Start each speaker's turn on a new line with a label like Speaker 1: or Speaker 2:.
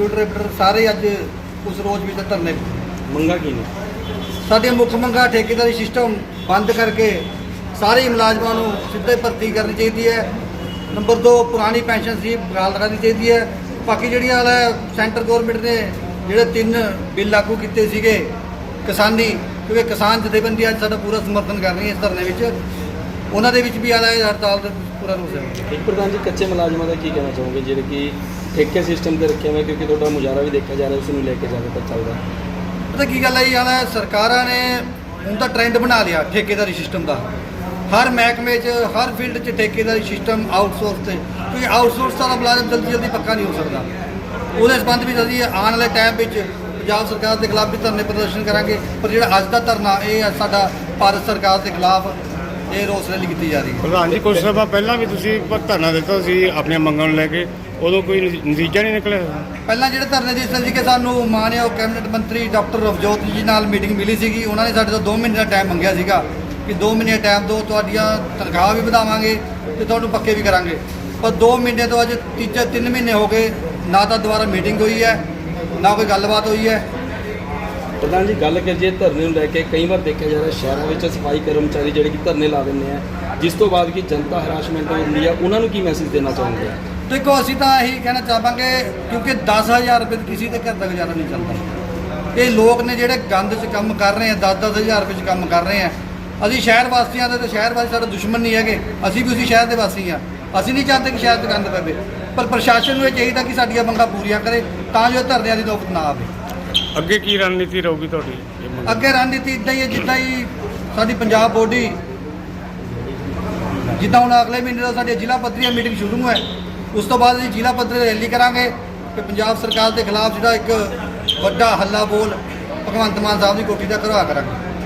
Speaker 1: Computer operator ਸਾਰੇ ਅੱਜ ਉਸ ਰੋਜ਼ ਵਿੱਚ ਧਰਨੇ
Speaker 2: ਮੰਗਾ ਕੀ ਨੇ?
Speaker 1: ਸਾਡੇ ਮੁੱਖ ਮੰਗਾ ਠੇਕੇਦਾਰੀ ਸਿਸਟਮ ਬੰਦ ਕਰਕੇ ਸਾਰੇ ਮੁਲਾਜ਼ਮਾਂ ਨੂੰ ਸਿੱਧੇ ਭਰਤੀ ਕਰਨੀ ਚਾਹੀਦੀ ਹੈ। ਨੰਬਰ 2 ਪੁਰਾਣੀ ਪੈਨਸ਼ਨ ਸੀ ਬਹਾਲ ਕਰਨੀ ਚਾਹੀਦੀ ਹੈ। ਬਾਕੀ ਜਿਹੜੀਆਂ ਵਾਲਾ ਸੈਂਟਰ ਗਵਰਨਮੈਂਟ ਨੇ ਜਿਹੜੇ ਤਿੰਨ ਬਿੱਲ ਲਾਗੂ ਕੀਤੇ ਸੀਗੇ ਕਿਸਾਨੀ ਕਿਉਂਕਿ ਕਿਸਾਨ ਜਥੇਬੰਦੀ ਅੱਜ ਸਾਡਾ ਪੂਰਾ ਸਮਰਥਨ ਕਰ ਰਹੀ ਹੈ ਇਸ ਧਰਨੇ ਵਿੱਚ। ਉਹਨਾਂ ਦੇ ਵਿੱਚ ਵੀ ਆਲਾ ਹੜਤਾਲ ਦਾ ਪੂਰਾ ਰੋਸ ਹੈ।
Speaker 2: ਇੱਕ ਪ੍ਰਧਾਨ ਜੀ ਕੱਚੇ ਮੁਲਾਜ਼ਮਾਂ ਦਾ ਕੀ ਕਹਿਣਾ ਚਾਹੋਗੇ? ਜਿਹੜੇ ਕਿ ਠੇਕੇ ਸਿਸਟਮ ਤੇ ਰੱਖੇ ਹੋਏ ਕਿਉਂਕਿ ਤੁਹਾਡਾ ਮੁਜ਼ਾਹਰਾ ਵੀ ਦੇਖਿਆ ਜਾ ਰਿਹਾ ਉਸ ਨੂੰ ਲੈ ਕੇ ਜ਼ਿਆਦਾਤਰ ਚੱਲਦਾ।
Speaker 1: ਪਤਾ ਕੀ ਗੱਲ ਹੈ ਜੀ ਹਾਲੇ ਸਰਕਾਰਾਂ ਨੇ ਹੁਣ ਤਾਂ ਟ੍ਰੈਂਡ ਬਣਾ ਲਿਆ ਠੇਕੇਦਾਰੀ ਸਿਸਟਮ ਦਾ। ਹਰ ਮਹਿਕਮੇ 'ਚ ਹਰ ਫੀਲਡ 'ਚ ਠੇਕੇਦਾਰੀ ਸਿਸਟਮ ਆਊਟਸੋਰਸ ਤੇ ਕਿਉਂਕਿ ਆਊਟਸੋਰਸ ਵਾਲਾ ਮੁਲਾਜ਼ਮ ਜਲਦੀ ਜਲਦੀ ਪੱਕਾ ਨਹੀਂ ਹੋ ਸਕਦਾ। ਉਹਦੇ ਸੰਬੰਧ ਵਿੱਚ ਅਸੀਂ ਆਉਣ ਵਾਲੇ ਟਾਈਮ ਵਿੱਚ ਪੰਜਾਬ ਸਰਕਾਰ ਦੇ ਖਿਲਾਫ ਵੀ ਧਰਨੇ ਪ੍ਰਦਰਸ਼ਨ ਕਰਾਂਗੇ ਪਰ ਜਿਹੜਾ ਅੱਜ ਦਾ ਧਰਨਾ ਇਹ ਸਾਡਾ ਭਾਰਤ ਸਰਕਾਰ ਦੇ ਖਿਲਾਫ ਇਹ ਰੋਸ ਰੈਲੀ ਕੀਤੀ ਜਾ ਰਹੀ ਹੈ।
Speaker 3: ਪ੍ਰਧਾਨ ਜੀ ਕੁਝ ਸਮਾਂ ਪਹਿਲਾਂ ਵੀ ਤੁਸੀਂ ਧਰਨਾ ਦਿੱਤਾ ਸੀ ਆਪਣੀਆਂ ਮੰਗਾਂ ਨੂੰ ਲੈ ਕੇ। ਉਦੋਂ ਕੋਈ ਨਤੀ- ਨਤੀਜਾ ਨਹੀਂ ਨਿਕਲਿਆ?
Speaker 1: ਪਹਿਲਾਂ ਜਿਹੜੇ ਧਰਨੇ ਦੀ ਸੀ ਕਿ ਸਾਨੂੰ ਮਾਨਯੋਗ ਕੈਬਨਿਟ ਮੰਤਰੀ ਡਾਕਟਰ ਰਵਜੋਤ ਜੀ ਨਾਲ ਮੀਟਿੰਗ ਮਿਲੀ ਸੀਗੀ। ਉਹਨਾਂ ਨੇ ਸਾਡੇ ਤੋਂ 2 ਮਹੀਨੇ ਦਾ ਟਾਈਮ ਮੰਗਿਆ ਸੀਗਾ ਕਿ 2 ਮਹੀਨੇ ਟਾਈਮ ਦਿਓ ਤੁਹਾਡੀਆਂ ਤਨਖਾਹ ਵੀ ਵਧਾਵਾਂਗੇ ਤੇ ਤੁਹਾਨੂੰ ਪੱਕੇ ਵੀ ਕਰਾਂਗੇ। ਪਰ 2 ਮਹੀਨੇ ਤੋਂ ਅੱਜ ਤੀਜਾ 3 ਮਹੀਨੇ ਹੋ ਗਏ ਨਾ ਤਾਂ ਦੁਬਾਰਾ ਮੀਟਿੰਗ ਹੋਈ ਹੈ ਨਾ ਕੋਈ ਗੱਲਬਾਤ ਹੋਈ ਹੈ।
Speaker 2: ਪ੍ਰਧਾਨ ਜੀ, ਗੱਲ ਕਰ ਜੇ ਧਰਨੇ ਨੂੰ ਲੈ ਕੇ, ਕਈ ਵਾਰ ਦੇਖਿਆ ਜਾ ਰਿਹਾ ਸ਼ਹਿਰਾਂ ਵਿੱਚ ਸਫ਼ਾਈ ਕਰਮਚਾਰੀ ਜਿਹੜੇ ਕਿ ਧਰਨੇ ਲਾ ਦਿੰਦੇ ਆ, ਜਿਸ ਤੋਂ ਬਾਅਦ ਕਿ ਜਨਤਾ ਹਰਾਸ਼ਮੈਂਟ ਹੁੰਦੀ ਆ, ਉਹਨਾਂ ਨੂੰ ਕੀ ਮੈਸੇਜ ਦੇਣਾ ਚਾਹੋਗੇ?
Speaker 1: ਦੇਖੋ, ਅਸੀਂ ਤਾਂ ਇਹੀ ਕਹਿਣਾ ਚਾਹਾਂਗੇ, ਕਿਉਂਕਿ 10000 ਰੁਪਏ ਕਿਸੇ ਦੇ ਘਰ ਦਾ ਗੁਜ਼ਾਰਾ ਨਹੀਂ ਚੱਲਦਾ। ਇਹ ਲੋਕ ਨੇ ਜਿਹੜੇ ਗੰਦ 'ਚ ਕੰਮ ਕਰ ਰਹੇ ਆ 10-10000 ਰੁਪਏ 'ਚ ਕੰਮ ਕਰ ਰਹੇ ਆ। ਅਸੀਂ ਸ਼ਹਿਰ ਵਾਸੀਆਂ ਦੇ ਤੇ ਸ਼ਹਿਰ ਵਾਸੀ ਸਾਡਾ ਦੁਸ਼ਮਣ ਨਹੀਂ ਹੈਗੇ, ਅਸੀਂ ਵੀ ਉਸੇ ਸ਼ਹਿਰ ਦੇ ਵਾਸੀ ਆ। ਅਸੀਂ ਨਹੀਂ ਚਾਹੁੰਦੇ ਕਿ ਸ਼ਹਿਰ 'ਚ ਗੰਦ ਪਵੇ, ਪਰ ਪ੍ਰਸ਼ਾਸਨ ਨੂੰ ਇਹ ਚਾਹੀਦਾ ਕਿ ਸਾਡੀਆਂ ਮੰਗਾਂ ਪੂਰੀਆਂ ਕਰੇ, ਤਾਂ ਜੋ ਧਰਨਿਆਂ ਦੀ ਨੌਬਤ ਨਾ ਆਵੇ।
Speaker 3: ਅੱਗੇ ਕੀ ਰਣਨੀਤੀ ਰਹੂਗੀ ਤੁਹਾਡੀ ਇਹ ਮੰਗ-
Speaker 1: ਅੱਗੇ ਰਣਨੀਤੀ ਇਦਾਂ ਹੀ ਹੈ, ਜਿੱਦਾਂ ਹੀ ਸਾਡੀ ਪੰਜਾਬ ਬੋਡੀ ਜਿੱਦਾਂ ਹੁਣ ਅਗਲੇ ਮਹੀਨੇ ਦਾ ਸਾਡੀ ਜ਼ਿਲ੍ਹਾ ਪੱਧਰੀ ਮੀਟਿੰਗ ਸ਼ੁਰੂ ਹੈ ਉਸ ਤੋਂ ਬਾਅਦ ਅਸੀਂ ਜ਼ਿਲ੍ਹਾ ਪੱਧਰੀ ਰੈਲੀ ਕਰਾਂਗੇ ਕਿ ਪੰਜਾਬ ਸਰਕਾਰ ਦੇ ਖਿਲਾਫ ਜਿਹੜਾ ਇੱਕ ਵੱਡਾ ਹੱਲਾ ਬੋਲ ਭਗਵੰਤ ਮਾਨ ਸਾਹਿਬ ਦੀ ਕੋਠੀ ਦਾ ਘਰਵਾ ਕਰਾਂਗੇ।